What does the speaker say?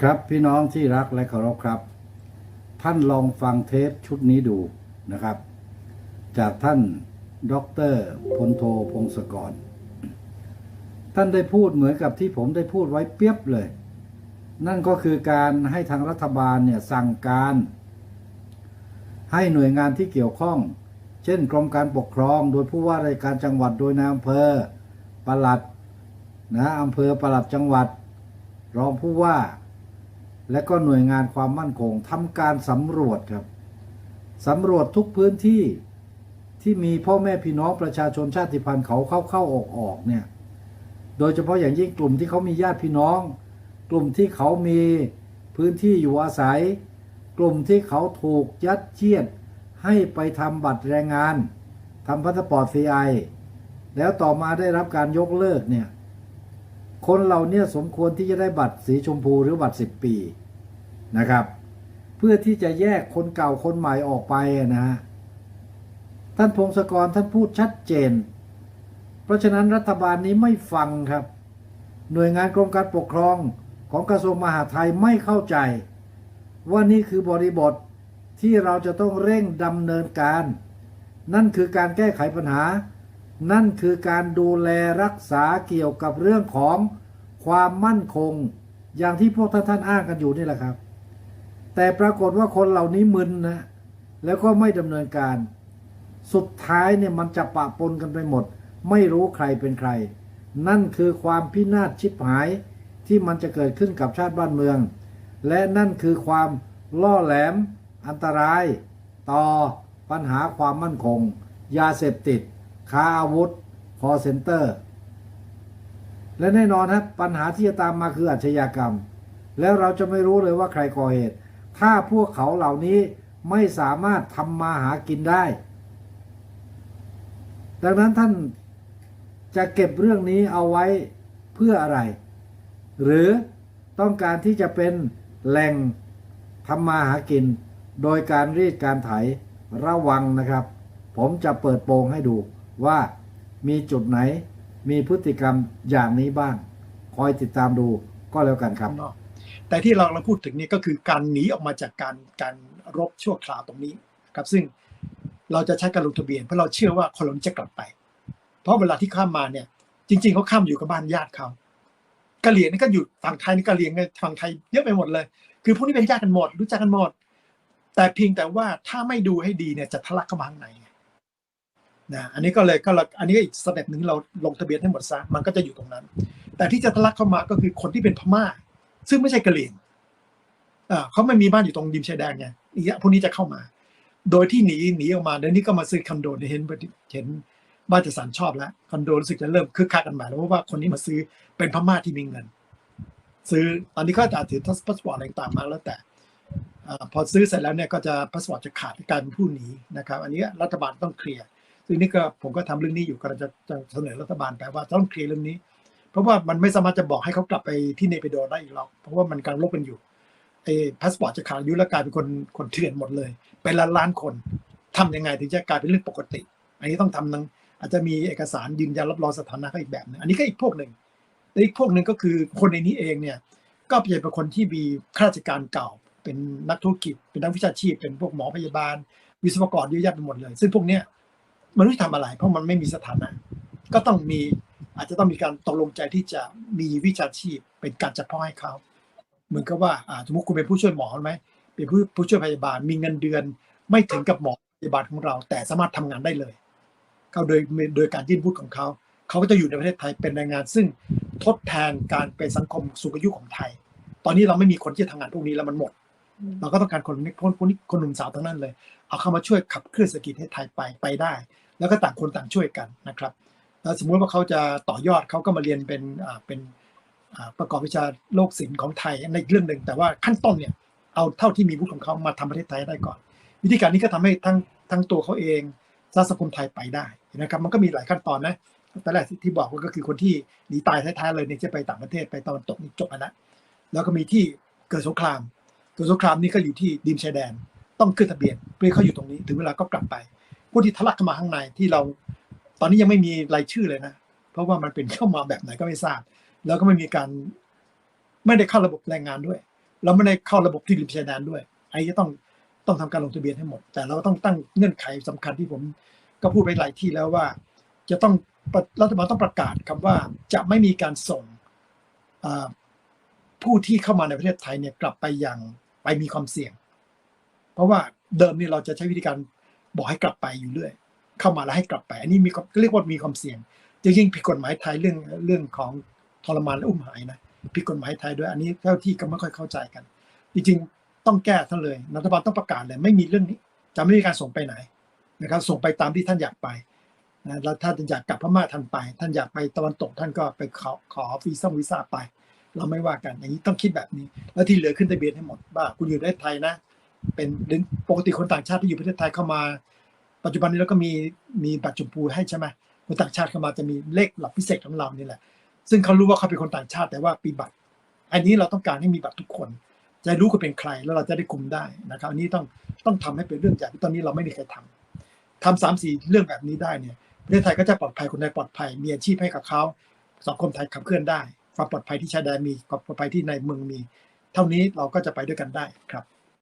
ครับพี่น้องที่รักและเคารพครับ ท่านลองฟังเทปชุดนี้ดูนะครับ จากท่านดอกเตอรพลโทพงศกร ท่านได้พูดเหมือนกับที่ผมได้พูดไว้เปียบเลย นั่นก็คือการให้ทางรัฐบาลเนี่ยสั่งการ ให้หน่วยงานที่เกี่ยวข้อง เช่น กรมการปกครอง โดยผู้ว่าราชการจังหวัดโดยนายอำเภอปลัดนะอำเภอปลัดจังหวัด รองผู้ว่า และก็หน่วยงานความมั่นคงทำการสำรวจครับสำรวจทุกพื้นที่ที่มีพ่อแม่พี่น้องประชาชนชาติพันธุ์เขาเข้าเข้าออกออกเนี่ย โดยเฉพาะอย่างยิ่งกลุ่มที่เขามีญาติพี่น้อง กลุ่มที่เขามีพื้นที่อยู่อาศัย กลุ่มที่เขาถูกยัดเยียดให้ไปทำบัตรแรงงานทำพาสปอร์ตซีไอแล้วต่อมาได้รับการยกเลิกเนี่ย คนเราเนี่ยสมควรที่จะได้บัตรสีชมพูหรือบัตร10ปีนะครับ เพื่อที่จะแยกคนเก่าคนใหม่ออกไปนะฮะท่านพงศกรท่านพูดชัดเจน เพราะฉะนั้นรัฐบาลนี้ไม่ฟังครับ หน่วยงานกรมการปกครองของกระทรวงมหาดไทยไม่เข้าใจ ว่านี่คือบริบทที่เราจะต้องเร่งดำเนินการ นั่นคือการแก้ไขปัญหา นั่นคือการดูแลรักษาเกี่ยวกับเรื่องของ ความมั่นคง อย่างที่พวกท่านท่านอ้างกันอยู่นี่แหละครับ แต่ปรากฏว่าคนเหล่านี้มึนนะแล้วก็ไม่ดำเนินการ สุดท้ายเนี่ยมันจะปะปนกันไปหมด ไม่รู้ใครเป็นใคร นั่นคือความพินาศชิบหายที่มันจะเกิดขึ้นกับชาติบ้านเมือง และนั่นคือความล่อแหลม อันตราย ต่อปัญหาความมั่นคง ยาเสพติด ค้าอาวุธ คอเซ็นเตอร์ และแน่นอนครับปัญหาที่จะตามมาคืออาชญากรรม แล้วเราจะไม่รู้เลยว่าใครก่อเหตุ ถ้าพวกเขาเหล่านี้ไม่สามารถทำมาหากินได้ ดังนั้นท่านจะเก็บเรื่องนี้เอาไว้เพื่ออะไร หรือต้องการที่จะเป็นแหล่งทำมาหากิน โดยการรีดการไถระวังนะครับ ผมจะเปิดโปงให้ดูว่ามีจุดไหน มีพฤติกรรมอย่างนี้บ้าง คอยติดตามดูก็แล้วกันครับ แต่ที่เราเราพูดถึงนี่ก็คือการหนีออกมาจากการการรบชั่วคราวตรงนี้ครับซึ่งเราจะใช้การลงทะเบียนเพราะเราเชื่อว่าคนเหล่านี้จะกลับไป เพราะเวลาที่ข้ามมาเนี่ย จริง ๆเขาข้ามอยู่กับบ้านญาติเขากะเหรี่ยงนี่ก็อยู่ฝั่งไทยนี่กะเหรี่ยงในฝั่งไทยเยอะไปหมดเลย คือพวกนี้เป็นญาติกันหมด รู้จักกันหมด แต่เพียงแต่ว่าถ้าไม่ดูให้ดีเนี่ยจะทะลักเข้ามาข้างใน นะอันนี้ก็เลยก็อันนี้ก็อีกสเต็ปหนึ่งเราลงทะเบียนให้หมดซะมันก็จะอยู่ตรงนั้น แต่ที่จะทะลักเข้ามาก็คือคนที่เป็นพม่า ซึ่งไม่ใช่กะเหรี่ยงเขาไม่มีบ้านอยู่ตรงริมชายแดนไงเนี่ยพวกนี้จะเข้ามา โดยที่หนีหนีออกมาเดี๋ยวนี้ก็มาซื้อคอนโดเห็นเห็นบ้านจัดสรรชอบแล้วคอนโดรู้สึกจะเริ่มคึกคักกันใหม่แล้วเพราะว่าคนนี้มาซื้อเป็นพม่าที่มีเงิน ซื้อตอนนี้ก็อาจะถือพาสปอร์ตอะไรต่างๆมาแล้วแต่อพอซื้อเสร็จแล้วเนี่ยก็จะพาสปอร์ตจะขาดการเป็นผู้หนีนะครับ อันนี้รัฐบาลต้องเคลียร์ ซึ่งนี่ก็ผมก็ทำเรื่องนี้อยู่ก็จะจะเสนอรัฐบาลไปว่าต้องเคลียร์เรื่องนี้ เพราะว่ามันไม่สามารถจะบอกให้เขากลับไปที่เนปิโดได้อีกหรอกเพราะว่ามันกำลังลบกันอยู่ไอ้พาสปอร์ตจะขาดอายุแล้วกลายเป็นคนคนเถื่อนหมดเลย เป็นล้านล้านๆคนทำยังไงถึงจะกลายเป็นเรื่องปกติ อันนี้ต้องทำนังอาจจะมีเอกสารยืนยันรับรองสถานะก็อีกแบบหนึงอันนี้ก็อีกพวกหนึ่งแต่อีกพวกหนึ่งก็คือคนในนี้เองเนี่ยก็เป็นคนที่มีข้าราชการเก่า เป็นนักธุรกิจ เป็นนักวิชาชีพ เป็นพวกหมอพยาบาล วิศวกรเยอะแยะไปหมดเลย ซึ่งพวกเนี้ย มันไม่ทำอะไร เพราะมันไม่มีสถานะ ก็ต้องมีอาจจะต้องมีการตกลงใจที่จะมีวิชาชีพเป็นการเฉพาะให้เขา เหมือนกับว่าสมมติคุณเป็นผู้ช่วยหมอไหมเป็นผู้ผู้ช่วยพยาบาล มีเงินเดือน ไม่ถึงกับหมอพยาบาลของเรา แต่สามารถทำงานได้เลยเขาโดยโดยการยื่นวุฒิของเขาเขาก็จะอยู่ในประเทศไทยเป็นแรงงาน ซึ่งทดแทนการเป็นสังคมสูงอายุของไทย ตอนนี้เราไม่มีคนที่จะทำงานพวกนี้แล้วมันหมด เราก็ต้องการคนคนคนนี้คนหนุ่มสาวทั้งนั้นเลย เอาเข้ามาช่วยขับเคลื่อนเศรษฐกิจให้ไทยไปไปได้ แล้วก็ต่างคนต่างช่วยกันนะครับแล้วสมมุติว่าเขาจะต่อยอดเขาก็มาเรียนเป็นเป็นประกอบวิชาโลกศิลป์ของไทยในอีกเรื่องหนึ่งแต่ว่าขั้นต้นเนี่ยเอาเท่าที่มีวุฒิของเขามาทำประเทศไทยได้ก่อน วิธีการนี้ก็ทำให้ทั้งทั้งตัวเขาเองสังคมไทยไปได้นะครับ มันก็มีหลายขั้นตอนนะตอนแรกที่บอกว่าก็คือคนที่หนีตายท้ายๆเลยเนี่ยจะไปต่างประเทศไปตะวันตกจบแล้วแล้วก็มีที่เกิดสงครามเกิดสงครามนี่ก็อยู่ที่ดินชายแดน ต้องขึ้นทะเบียนเพื่อเขาอยู่ตรงนี้ถึงเวลาก็กลับไป ผู้ที่ทะลักเข้ามาข้างในที่เรา ตอนนี้ยังไม่มีรายชื่อเลยนะ เพราะว่ามันเป็นเข้ามาแบบไหนก็ไม่ทราบ แล้วก็ไม่มีการไม่ได้เข้าระบบแรงงานด้วย เราไม่ได้เข้าระบบที่ริมชายแดนด้วยไอ้จะต้องต้องทำการลงทะเบียนให้หมด แต่เราต้องตั้งเงื่อนไขสำคัญที่ผม ก็พูดไปหลายที่แล้วว่า จะต้องรัฐบาลต้องประกาศคำว่าจะไม่มีการส่งผู้ที่เข้ามาในประเทศไทยเนี่ยกลับไปอย่างไปมีความเสี่ยง เพราะว่าเดิมนี่เราจะใช้วิธีการ บอกให้กลับไปอยู่เรื่อย เข้ามาแล้วให้กลับไป อันนี้มีควาเรียกว่ามีความเสี่ยงจะยิ่งผิดกฎหมายไทยเรื่องเรื่องของทรมานและอุ้มหายนะผิดกฎหมายไทยด้วยอันนี้เจ้าที่ก็ไม่ค่อยเข้าใจกัน จริงๆต้องแก้ท่านเลยรัฐบาลต้องประกาศเลยไม่มีเรื่องนี้ จะไม่มีการส่งไปไหนนะครับ ส่งไปตามที่ท่านอยากไปนะแล้วถ้าท่านอยากกลับพม่าท่านไป ท่านอยากไปตะวันตกท่านก็ไปขอขอวีซ่าวีซ่าไป เราไม่ว่ากันอย่างนี้ต้องคิดแบบนี้ แล้วที่เหลือขึ้นทะเบียนให้หมดว่าคุณอยู่ในประเทศไทยนะ เป็นปกติคนต่างชาติที่อยู่ประเทศไทยเข้ามา ปัจจุบันนี้เราก็มีมีบัตรชมพูให้ใช่ไหมคนต่างชาติเข้ามาจะมีเลขหลักพิเศษของเรานี่แหละ ซึ่งเขารู้ว่าเขาเป็นคนต่างชาติแต่ว่าปีบัตร อันนี้เราต้องการให้มีบัตรทุกคน จะรู้ว่าเป็นใครแล้วเราจะได้คุมได้นะครับ อันนี้ต้องต้องทำให้เป็นเรื่องใหญ่ที่ตอนนี้เราไม่มีใครทำทำสามสี่เรื่องแบบนี้ได้เนี่ยประเทศไทยก็จะปลอดภัยคนไทยปลอดภัยมีอาชีพให้กับเขาสังคมไทยขับเคลื่อนได้ ความปลอดภัยที่ชายแดนมีความปลอดภัยที่ในเมืองมี เท่านี้เราก็จะไปด้วยกันได้ครับ